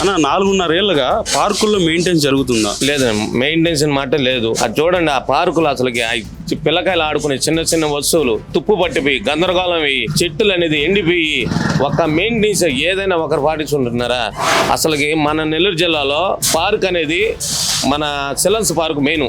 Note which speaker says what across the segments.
Speaker 1: అన్న నాలుగున్నర ఏళ్ళుగా పార్కుల్లో మెయింటెన్స్ జరుగుతుందా?
Speaker 2: లేదు మెయింటెనెన్స్ మాట లేదు. అది చూడండి ఆ పార్కులు అసలుకి ఆ పిల్లకాయలు ఆడుకునే చిన్న చిన్న వస్తువులు తుప్పు పట్టిపోయి గందరగోళం అయ్యి చెట్టులు అనేది ఎండిపోయి ఒక మెయింటెనెన్స్ ఏదైనా ఒకరు పాటించుకుంటున్నారా? అసలుకి మన నెల్లూరు జిల్లాలో పార్క్ అనేది మన సిలన్స్ పార్క్ మెయిన్.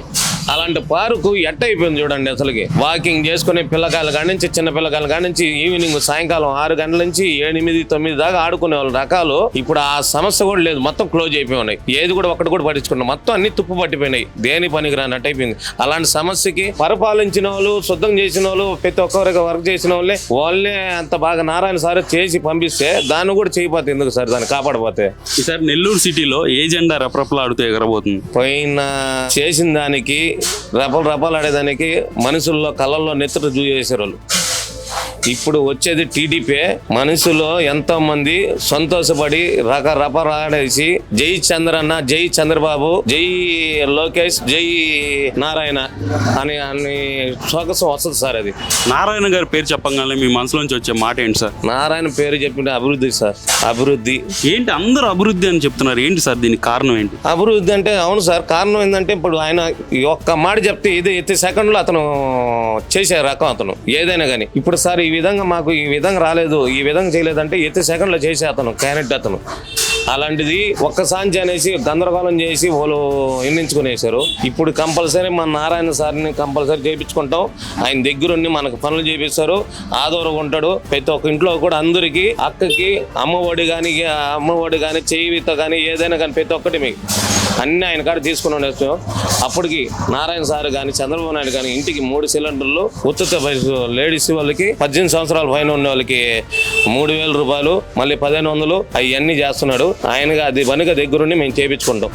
Speaker 2: అలాంటి పార్కు ఎట్ట అయిపోయింది చూడండి అసలుకి. వాకింగ్ చేసుకునే పిల్లకాయల కాడి నుంచి చిన్న పిల్లకాయల కాడి నుంచి ఈవినింగ్ సాయంకాలం ఆరు గంటల నుంచి ఎనిమిది తొమ్మిది దాకా ఆడుకునే వాళ్ళ రకాలు ఇప్పుడు ఆ సమస్య కూడా లేదు. మొత్తం క్లోజ్ అయిపోయి ఉన్నాయి. ఏది కూడా ఒకటి కూడా పట్టించుకున్నాం మొత్తం అన్ని తుప్పు పట్టిపోయినాయి. దేని పనికి రానట్టు అయిపోయింది అలాంటి సమస్యకి పరిపాలించిన వాళ్ళు శుద్ధం చేసిన వాళ్ళు ప్రతి ఒక్కరికి వర్క్ చేసిన వాళ్ళే వాళ్ళే అంత బాగా నారాయణ సార్ చేసి పంపిస్తే దాన్ని కూడా చేయకపోతే ఎందుకు సార్? దాన్ని కాపాడపోతే
Speaker 1: ఈసారి నెల్లూరు సిటీలో ఏ జెండా రెపరెపలాడుతూ ఎగరబోతుంది?
Speaker 2: పోయిన చేసిన దానికి రపలు రపాలు ఆడేదానికి మనుషుల్లో కళ్ళల్లో నెత్తురు చూసేసారు వాళ్ళు ఇప్పుడు వచ్చేది టీడీపీ మనుషులు ఎంతో మంది సంతోషపడి రకరపలాడేసి జై చంద్రన్న జై చంద్రబాబు జై లోకేష్ జై నారాయణ అని అని సోకసం వస్తుంది సార్ అది.
Speaker 1: నారాయణ గారి పేరు చెప్పగానే మీ మనసులోంచి వచ్చే మాట ఏంటి సార్?
Speaker 2: నారాయణ పేరు చెప్పిన అభివృద్ధి సార్. అభివృద్ధి.
Speaker 1: ఏంటి అందరూ అభివృద్ధి అని చెప్తున్నారు? ఏంటి సార్ దీనికి కారణం ఏంటి?
Speaker 2: అభివృద్ధి అంటే అవును సార్ కారణం ఏంటంటే ఇప్పుడు ఆయన ఒక్క మాట చెప్తే ఇది ఎత్తి సెకండ్లో అతను చేసే రకం అతను. ఏదైనా కానీ ఇప్పుడు సార్ ఈ ఈ విధంగా మాకు ఈ విధంగా రాలేదు ఈ విధంగా చేయలేదంటే ఎత్తి సెకండ్లో చేసే అతను క్యారెక్ట్ అతను. అలాంటిది ఒక్క సాంచి అనేసి గందరగోళం చేసి వాళ్ళు ఎన్నించుకునేసారు ఇప్పుడు కంపల్సరీ మన నారాయణ సార్ని కంపల్సరీ చేయించుకుంటాం ఆయన దగ్గరుండి మనకు పనులు చేపిస్తారు. ఆదోరగా ఉంటాడు. ప్రతి ఒక్క ఇంట్లో కూడా అందరికీ అక్కకి అమ్మఒడి కానీ అమ్మఒడి కానీ చేయిత కానీ ఏదైనా కానీ ప్రతి ఒక్కటి మీకు అన్ని ఆయన కాడ తీసుకుని ఉండేస్తాం అప్పటికి నారాయణ సార్ కానీ చంద్రబాబు నాయుడు కానీ ఇంటికి మూడు సిలిండర్లు ఉచిత లేడీస్ వాళ్ళకి పద్దెనిమిది సంవత్సరాల పైన ఉన్న వాళ్ళకి మూడు వేల రూపాయలు మళ్ళీ పదిహేను వందలు అవన్నీ చేస్తున్నాడు. ఆయనగా అది పనిగా దగ్గరుండి మేము చేపించుకుంటాం.